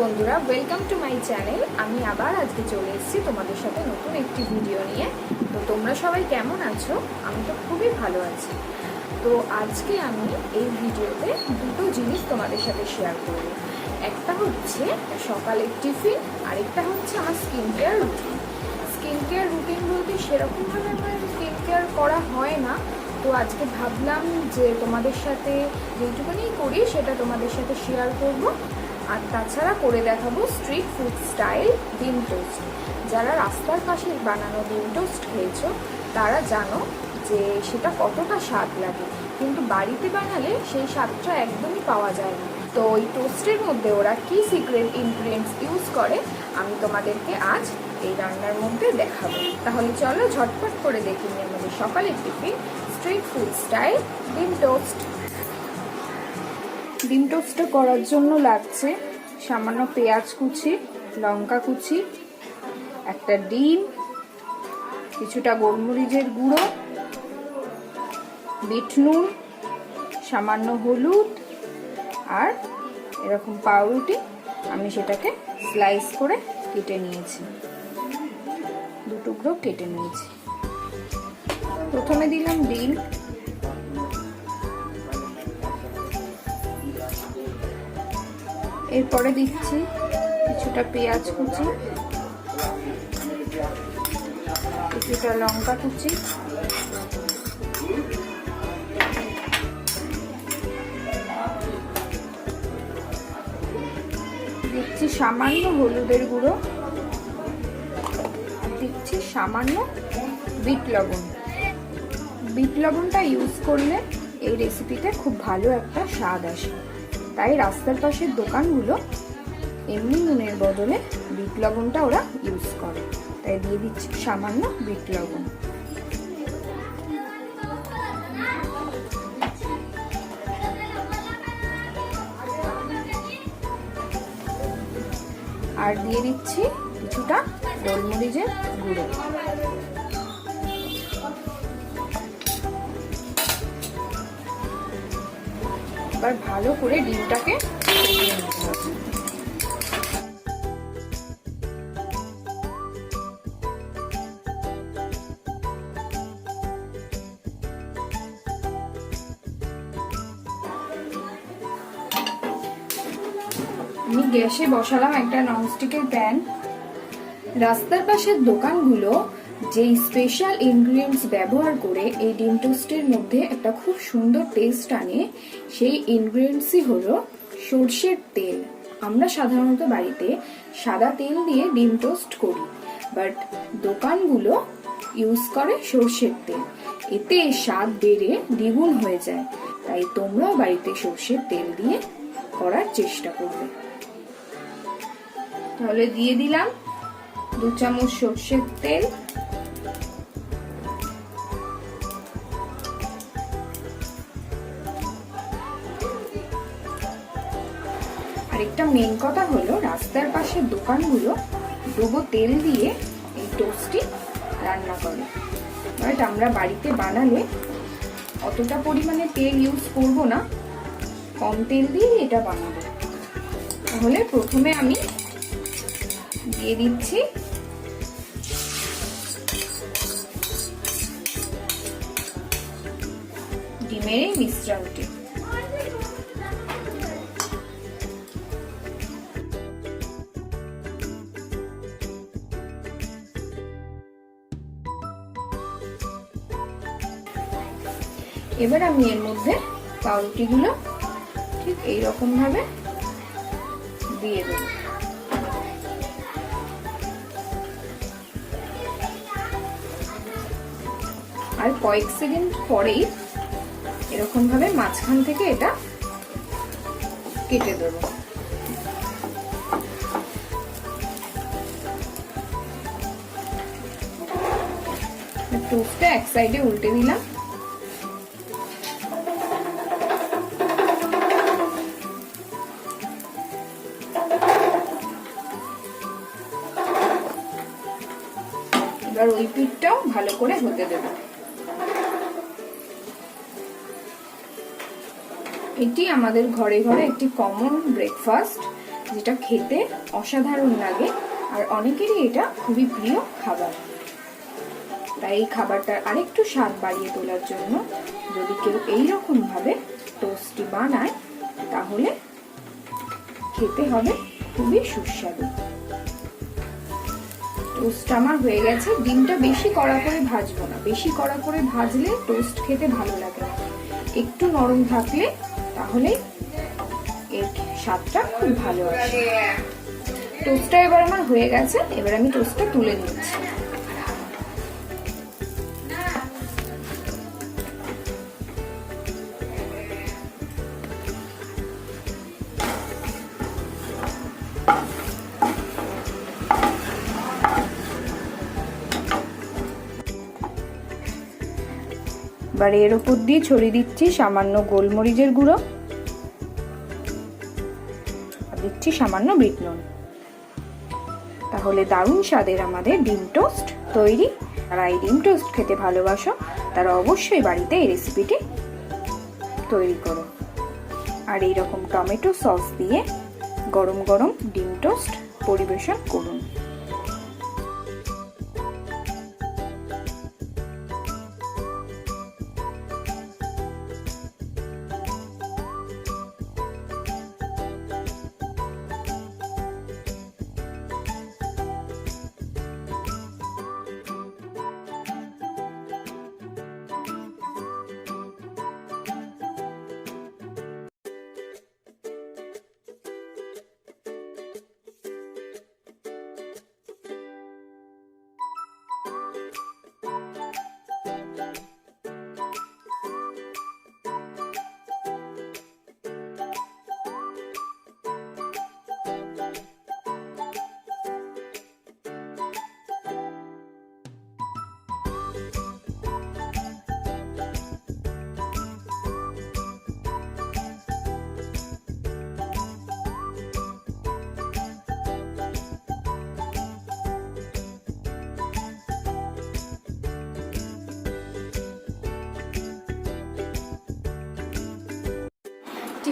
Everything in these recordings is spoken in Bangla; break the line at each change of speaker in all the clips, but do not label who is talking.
বন্ধুরা ওয়েলকাম টু মাই চ্যানেল আমি আবার আজকে চলে এসেছি তোমাদের সাথে নতুন একটি ভিডিও নিয়ে। তো তোমরা সবাই কেমন আছো? আমি তো খুবই ভালো আছি। তো আজকে আমি এই ভিডিওতে দুটো জিনিস তোমাদের সাথে শেয়ার করব। একটা হচ্ছে সকালের টিফিন, আরেকটা হচ্ছে আমার skin care routine skin care routine বলতে সেরকমভাবে আমার স্কিন কেয়ার করা হয় না। তো আজকে ভাবলাম যে তোমাদের সাথে যেটুকুনি করি, সেটা তোমাদের সাথে শেয়ার করব। আর তাছাড়া করে দেখাবো স্ট্রিট ফুড স্টাইল ডিম টোস্ট যারা রাস্তার পাশে বানানো ডিম টোস্ট খেয়েছো, তারা জানো যে সেটা কতটা স্বাদ লাগে। কিন্তু বাড়িতে বানালে সেই স্বাদটা একদমই পাওয়া যায় না। তো ওই টোস্টের মধ্যে ওরা কি সিক্রেট ইনগ্রিডিয়েন্টস ইউজ করে, আমি তোমাদেরকে আজ এই রান্নার মধ্যে দেখাবো। তাহলে চলো ঝটপট করে দেখে নিই আমাদের সকালের টিফিন স্ট্রিট ফুড স্টাইল ডিম টোস্ট ডিম টোস্টটা করার জন্য লাগছে সামান্য পেঁয়াজ কুচি, লঙ্কা কুচি, একটা ডিম, কিছুটা গোলমরিচের গুঁড়ো, বিট নুন, সামান্য হলুদ আর এরকম পাউরুটি আমি সেটাকে স্লাইস করে কেটে নিয়েছি। দু টুকরো কেটে নিয়েছি। প্রথমে দিলাম ডিম। এরপরে দিচ্ছি কিছুটা পেঁয়াজ কুচি, কিছুটা লঙ্কা কুচি, দিচ্ছি সামান্য হলুদের গুঁড়ো দিচ্ছি সামান্য বিট লবণ। বিট লবণটা ইউজ করলে এই রেসিপিতে খুব ভালো একটা স্বাদ আসে। তাই রাস্তার পাশের দোকানগুলো এমনি নুনের বদলে বিট লবণটা ওরা ইউজ করে। তাই দিয়ে দিচ্ছি সামান্য বিট লবণ। আর দিয়ে দিচ্ছি কিছুটা গোলমরিচের গুঁড়ো। এবার ভালো করে ডিমটাকে আমি গ্যাসে বসালাম একটা ননস্টিকের প্যান। রাস্তার পাশের দোকানগুলো যেই স্পেশাল ইনগ্রিডিয়েন্টস ব্যবহার করে এই ডিম টোস্টের মধ্যে একটা খুব সুন্দর টেস্ট আনে, সেই ইনগ্রিডিয়েন্টসই হলো সর্ষের তেল। আমরা সাধারণত বাড়িতে সাদা তেল দিয়ে ডিম টোস্ট করি বাট দোকানগুলো ইউজ করে সর্ষের তেল। এতে স্বাদ বেড়ে দ্বিগুণ হয়ে যায়, তাই তোমরাও বাড়িতে সর্ষের তেল দিয়ে করার চেষ্টা করবে। তাহলে দিয়ে দিলাম দু চামচ সর্ষের তেল। আরেকটা মেন কথা হলো, রাস্তার পাশে দোকানগুলো ডুবো তেল দিয়ে এই টোস্টটি রান্না করে। বাট আমরা বাড়িতে বানালে অতটা পরিমাণে তেল ইউজ করব না, কম তেল দিয়ে এটা বানাবো। তাহলে প্রথমে আমি দিয়ে দিচ্ছি ডিমের এই মিশ্রণটি। এবার আমি এর মধ্যে পাউরুটিগুলো ঠিক এইরকম ভাবে দিয়ে দেবো। আর কয়েক সেকেন্ড পরেই এরকম ভাবে মাঝখান থেকে এটা কেটে দেবো। টোস্টটা এক সাইডে উল্টে দিলাম। ভালো করে হতে দেবো। এটি আমাদের ঘরে ঘরে একটি কমন ব্রেকফাস্ট যেটা খেতে অসাধারণ লাগে, আর অনেকেরই এটা খুবই প্রিয় খাবার। তাই এই খাবারটার আরেকটু স্বাদ বাড়িয়ে তোলার জন্য যদি কেউ এইরকম ভাবে টোস্টটি বানায়, তাহলে খেতে হবে খুবই সুস্বাদু। টোস্ট আমার হয়ে গেছে। ডিমটা বেশি কড়া করে ভাজবো না। বেশি কড়া করে ভাজলে টোস্ট খেতে ভালো লাগে না। একটু নরম থাকলে তাহলে এর স্বাদটা খুব ভালো আসে। টোস্টটা এবার আমার হয়ে গেছে। এবার আমি টোস্টটা তুলে নিচ্ছি। এবার এর ওপর দিয়ে ছড়িয়ে দিচ্ছি সামান্য গোলমরিচের গুঁড়ো। দিচ্ছি সামান্য বিট নুন। তাহলে দারুণ স্বাদের আমাদের ডিম টোস্ট তৈরি। যারা এই ডিম টোস্ট খেতে ভালোবাসো, তারা অবশ্যই বাড়িতে এই রেসিপিটি তৈরি করো। আর এই রকম টমেটো সস দিয়ে গরম গরম ডিম টোস্ট পরিবেশন করুন।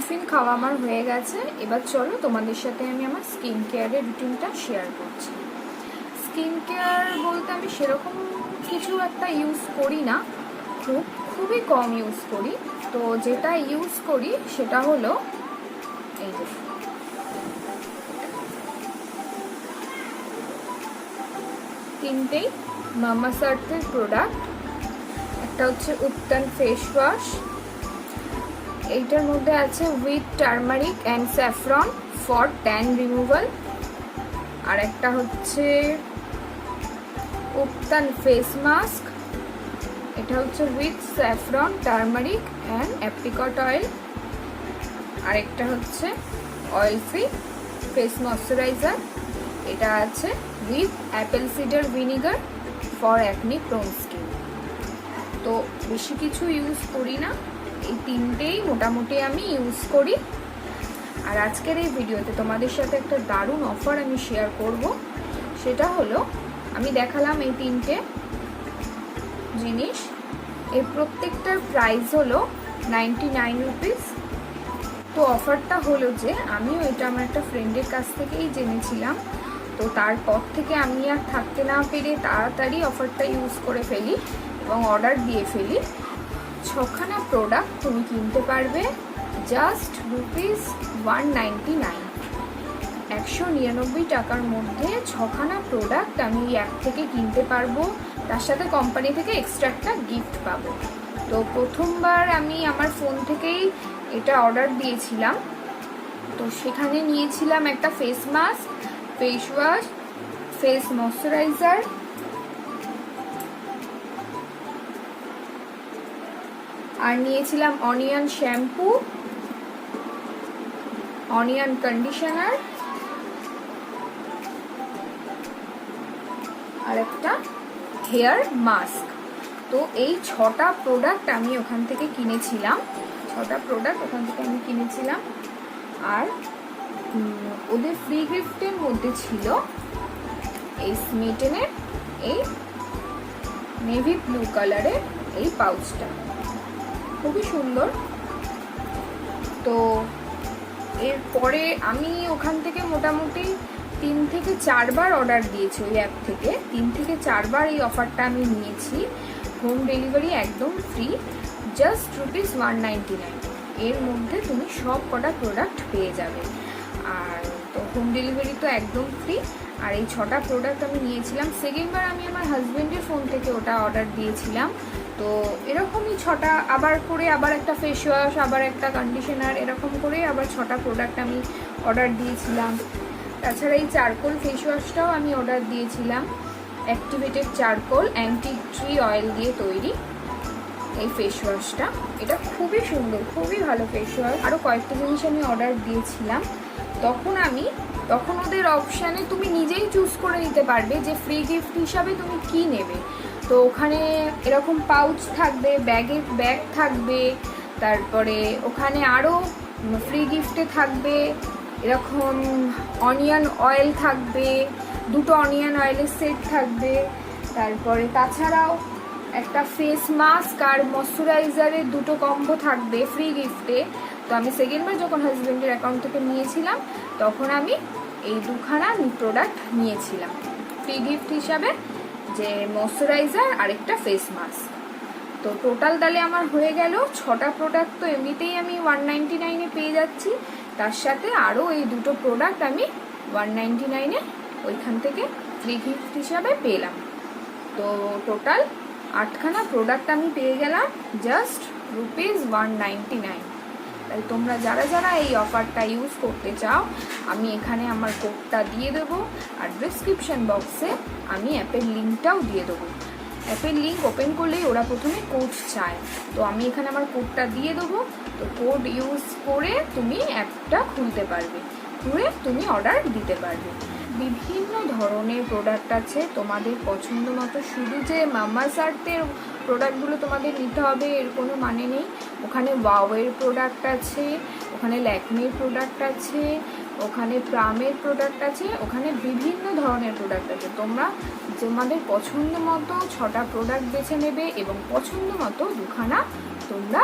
টিফিন খাওয়া আমার হয়ে গেছে। এবার চলো তোমাদের সাথে আমি আমার স্কিন কেয়ারের রুটিনটা শেয়ার করছি। স্কিন কেয়ার বলতে আমি সেরকম কিছু একটা ইউজ করি না। খুব, খুবই কম ইউজ করি। তো যেটা ইউজ করি সেটা হলো এই যে। তিনটেই মামা সার্থের প্রোডাক্ট একটা হচ্ছে উত্তান ফেস ওয়াশ এইটার মধ্যে আছে with turmeric and saffron for tan removal আর একটা হচ্ছে উপতান ফেস মাস্ক এটা হচ্ছে with saffron turmeric and apricot oil আর একটা হচ্ছে অয়েল ফ্রি ফেস ময়শ্চারাইজার এটা আছে with apple cider vinegar for acne prone skin তো বেশি কিছু ইউজ করি না। এই তিনটেই মোটামুটি আমি ইউজ করি। আর আজকের এই ভিডিওতে তোমাদের সাথে একটা দারুণ অফার আমি শেয়ার করব। সেটা হলো, আমি দেখালাম এই তিনটে জিনিস। এর প্রত্যেকটার প্রাইস হলো নাইনটি নাইন রুপিস তো অফারটা হলো যে, আমিও এটা আমার একটা ফ্রেন্ডের কাছ থেকেই জেনেছিলাম। তো তারপর থেকে আমি আর থাকতে না পেরে তাড়াতাড়ি অফারটা ইউজ করে ফেলি এবং অর্ডার দিয়ে ফেলি। ছখানা প্রোডাক্ট তুমি কিনতে পারবে just rupees one ninety nine একশো নিরানব্বই টাকার মধ্যে ছখানা প্রোডাক্ট আমি অ্যাপ থেকে কিনতে পারব, তার সাথে কোম্পানি থেকে এক্সট্রা একটা গিফট পাবো। তো প্রথমবার আমি আমার ফোন থেকেই এটা অর্ডার দিয়েছিলাম। তো সেখানে নিয়েছিলাম একটা face mask face wash face moisturizer আর নিয়েছিলাম অনিয়ন শ্যাম্পু অনিয়ন কন্ডিশনার আর একটা হেয়ার মাস্ক তো এই ছটা প্রোডাক্ট আমি ওখান থেকে কিনেছিলাম। ছটা প্রোডাক্ট ওখান থেকে আমি কিনেছিলাম। আর ওদের ফ্রি গিফটের মধ্যে ছিল এই স্মিটেনের এই নেভি ব্লু কালারের এই পাউচটা খুবই সুন্দর। তো এরপরে আমি ওখান থেকে মোটামুটি তিন থেকে চারবার অর্ডার দিয়েছি ওই অ্যাপ থেকে। তিন থেকে চারবার এই অফারটা আমি নিয়েছি। হোম ডেলিভারি একদম free just rupees one ninety nine এর মধ্যে তুমি সব কটা প্রোডাক্ট পেয়ে যাবে। আর তো হোম ডেলিভারি তো একদম ফ্রি আর এই ছটা প্রোডাক্ট আমি নিয়েছিলাম। সেকেন্ডবার আমি আমার হাজব্যান্ডের ফোন থেকে ওটা অর্ডার দিয়েছিলাম। তো এরকমই ছটা, আবার করে আবার একটা ফেস ওয়াশ আবার একটা কন্ডিশনার এরকম করে আবার ছটা প্রোডাক্ট আমি অর্ডার দিয়েছিলাম। তাছাড়া এই চারকোল ফেস ওয়াশটাও আমি অর্ডার দিয়েছিলাম। Activated charcoal anti tree oil দিয়ে তৈরি এই ফেস ওয়াশটা এটা খুবই সুন্দর, খুবই ভালো ফেস ওয়াশ আরও কয়েকটা জিনিস আমি অর্ডার দিয়েছিলাম। তখন আমি, তখন ওদের অপশানে তুমি নিজেই চুজ করে নিতে পারবে যে ফ্রি গিফট হিসাবে তুমি কি নেবে। তো ওখানে এরকম পাউচ থাকবে ব্যাগের ব্যাগ থাকবে, তারপরে ওখানে আরও ফ্রি গিফটে থাকবে, এরকম অনিয়ন অয়েল থাকবে, দুটো অনিয়ন অয়েলের সেট থাকবে, তারপরে তাছাড়াও একটা ফেস মাস্ক আর ময়শ্চারাইজারের দুটো কম্বো থাকবে ফ্রি গিফটে তো আমি সেকেন্ডবার যখন হাজব্যান্ডের অ্যাকাউন্ট থেকে নিয়েছিলাম, তখন আমি এই দুখানা প্রোডাক্ট নিয়েছিলাম। ফ্রি গিফট হিসাবে যে ময়শ্চারাইজার আর একটা ফেস মাস্ক তো টোটাল তাহলে আমার হয়ে গেল, ছটা প্রোডাক্ট তো এমনিতেই আমি ওয়ান নাইনটি নাইনে পেয়ে যাচ্ছি। তার সাথে আরও এই দুটো প্রোডাক্ট আমি ওয়ান নাইনটি নাইনে ওইখান থেকে ফ্রি গিফট হিসাবে পেলাম। তো টোটাল আটখানা প্রোডাক্ট আমি পেয়ে গেলাম just rupees one ninety nine তাই তোমরা যারা যারা এই অফারটা ইউজ করতে চাও, আমি এখানে আমার কোডটা দিয়ে দেবো আর ডিসক্রিপশন বক্সে আমি অ্যাপের লিঙ্কটাও দিয়ে দেবো। অ্যাপের লিঙ্ক ওপেন করলেই ওরা প্রথমে কোড চায়। তো আমি এখানে আমার কোডটা দিয়ে দেবো। তো কোড ইউজ করে তুমি অ্যাপটা খুলতে পারবে। খুলে তুমি অর্ডার দিতে পারবে। বিভিন্ন ধরনের প্রোডাক্ট আছে তোমাদের পছন্দ মতো। শুধু যে মামা সার্থের প্রোডাক্টগুলো তোমাদের নিতে হবে, এর কোনো মানে নেই। ওখানে ওয়াওয়ের প্রোডাক্ট আছে, ওখানে ল্যাকমির প্রোডাক্ট আছে, ওখানে প্রামের প্রোডাক্ট আছে, ওখানে বিভিন্ন ধরনের প্রোডাক্ট আছে। তোমরা তোমাদের পছন্দ মতো ছটা প্রোডাক্ট বেছে নেবে এবং পছন্দ মতো দুখানা তোমরা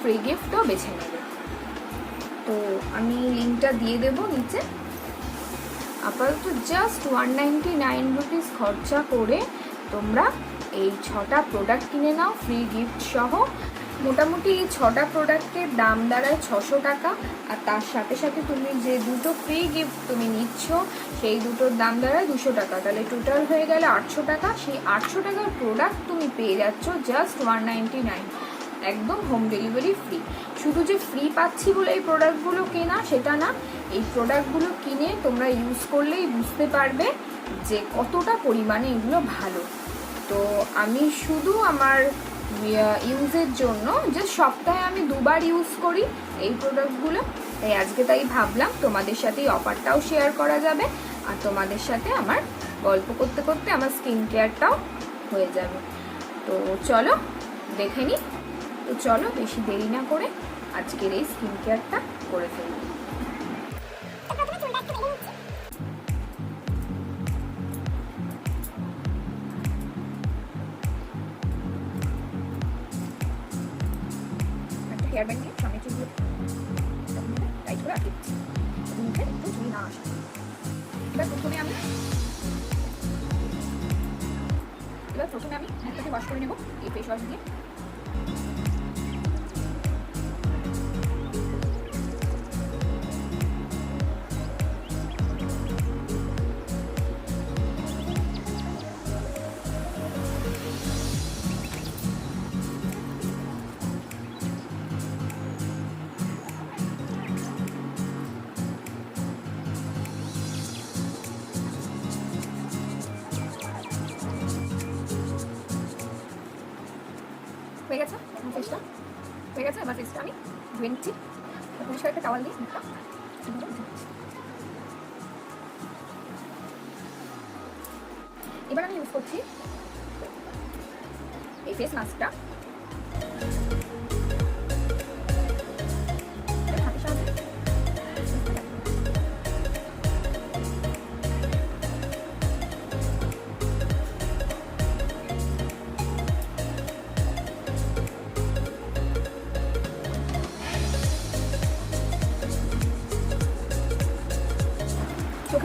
ফ্রি গিফটও বেছে নেবে। তো আমি লিঙ্কটা দিয়ে দেবো নিচে। আপাতত just one ninety nine rupees খরচা করে তোমরা এই ছটা প্রোডাক্ট কিনে নাও ফ্রি গিফট সহ। মোটামুটি এই ছটা প্রোডাক্টের দাম দাঁড়ায় ছশো টাকা। আর তার সাথে সাথে তুমি যে দুটো ফ্রি গিফট তুমি নিচ্ছ, সেই দুটোর দাম দাঁড়ায় দুশো টাকা। তাহলে টোটাল হয়ে গেলে আটশো টাকা। সেই আটশো টাকার প্রোডাক্ট তুমি পেয়ে যাচ্ছ জাস্ট ওয়ান নাইনটি নাইন একদম হোম ডেলিভারি ফ্রি শুধু যে ফ্রি পাচ্ছি বলে এই প্রোডাক্টগুলো কেনা, সেটা না। এই প্রোডাক্টগুলো কিনে তোমরা ইউজ করলেই বুঝতে পারবে যে কতটা পরিমাণে এগুলো ভালো। তো আমি শুধু আমার ইউজের জন্য যে সপ্তাহে আমি দুবার ইউজ করি এই প্রোডাক্টগুলো তাই আজকে তাই ভাবলাম তোমাদের সাথে এই অফারটাও শেয়ার করা যাবে আর তোমাদের সাথে আমার গল্প করতে করতে আমার স্কিন কেয়ারটাও হয়ে যাবে। তো চলো, দেখে নিই তো চলো বেশি দেরি না করে আজকের এই স্কিন কেয়ারটা করে ফেলি। হেয়ার ব্যান্ড নিয়ে সামনে চুলগুলো টাইট করে মুখে একটু চুল না আসে। এবার প্রথমে আমি এবার প্রথমে আমি মুখটাকে ওয়াশ করে নেব এই ফেস ওয়াশ দিয়ে। ফেসটা হয়ে গেছে এবার ফেসটা আমি ধুয়ে নিচ্ছি। পরিষ্কার একটা টাওয়াল দিয়ে মুখটা। এবার আমি ইউজ করছি এই ফেস মাস্কটা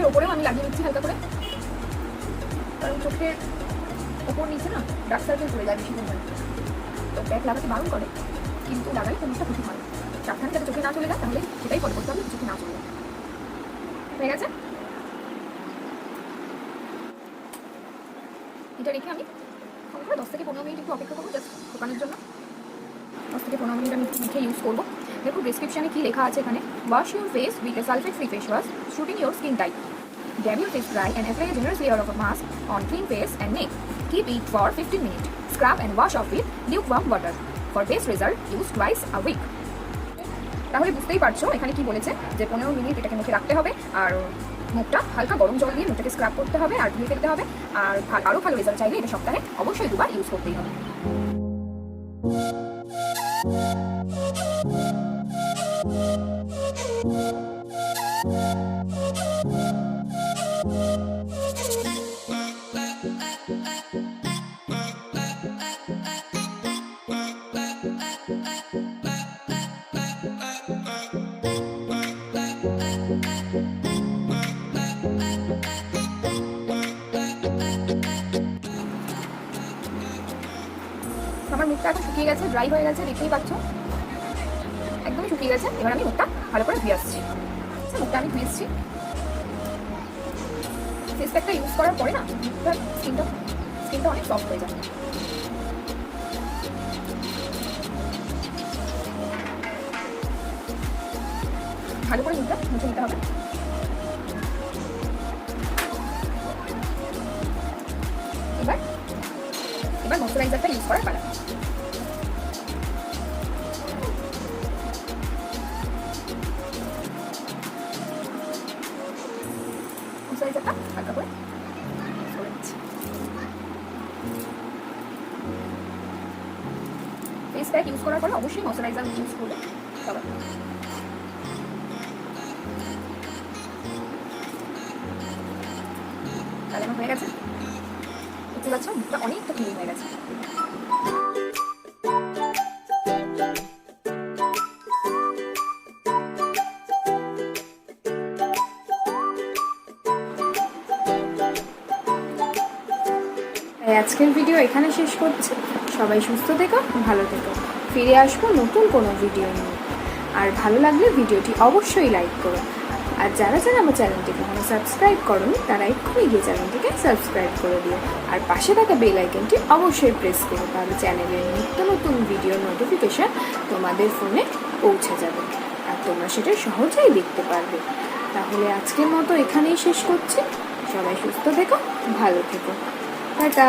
ওপরেও আমি লাগিয়ে নিচ্ছি হালকা করে। কারণ চোখের ওপর নিচে না ডার্ক সার্কেল পড়ে যায় বেশি পরিমাণে তো প্যাক লাগাতে বারণ করে, কিন্তু লাগালে একটা ক্ষতি হয় সাবধানে যাতে চোখে না চলে যায়, তাহলে সেটাই ফলো করতে হবে চোখে না চলে যায়। হয়ে গেছে? এটা রেখে আমি দশ থেকে পনেরো মিনিট একটু অপেক্ষা করব জাস্ট শুকানোর জন্য। দশ থেকে পনেরো মিনিট আমি লিখে ইউজ করব। দেখো ডিসক্রিপশনে কি লেখা আছে এখানে wash your face with a sulphate free face wash suiting your skin type Your face dry and apply a generous layer of a mask on clean face and neck. Keep it for 15 minutes. Scrub and wash off with lukewarm water. For best result, use twice a week. তাহলে বুঝতেই পারছ এখানে কি বলেছে যে পনেরো মিনিট এটাকে মুখে রাখতে হবে আর মুখটা হালকা গরম জল দিয়ে মুখটাকে স্ক্রাব করতে হবে আর ধুয়ে ফেলতে হবে আর আরও ভালো রেজাল্ট চাইলে এটা সপ্তাহে অবশ্যই দুবার ইউজ করতেই হবে আমার মুখটা শুকিয়ে গেছে ড্রাই হয়ে গেছে দেখতেই পাচ্ছ? একদমই শুকিয়ে গেছে। এবার আমি মুখটা ভালো করে ধুয়ে আসছি। আচ্ছা, মুখটা আমি ধুয়ে এসেছি। ফেস প্যাকটা ইউজ করার পরে না মুখটার স্কিনটা স্কিনটা অনেক সফট হয়ে যায় ভালো করে মুখটা মুছে নিতে হবে। এবার এবার ময়শ্চারাইজারটা ইউজ করার পালা। ফেস প্যাক ইউজ করার পরে অবশ্যই ময়শ্চারাইজার ইউজ করবে। আজকের ভিডিও এখানে শেষ করছি। সবাই সুস্থ থেকো, ভালো থেকো। ফিরে আসব নতুন কোনো ভিডিও নিয়ে। আর ভালো লাগলে ভিডিওটি অবশ্যই লাইক করো। আর যারা যারা আমার চ্যানেলটিকে এখনও সাবস্ক্রাইব করো তারা এক্ষুনি গিয়ে চ্যানেলটিকে সাবস্ক্রাইব করে দিও। আর পাশে থাকা বেল আইকনটি অবশ্যই প্রেস করো, তাহলে চ্যানেলের নিত্য নতুন ভিডিও নোটিফিকেশান তোমাদের ফোনে পৌঁছে যাবে। আর তোমরা সেটা সহজেই দেখতে পারবে। তাহলে আজকের মতো এখানেই শেষ করছি। সবাই সুস্থ থেকো, ভালো থেকো। টাটা!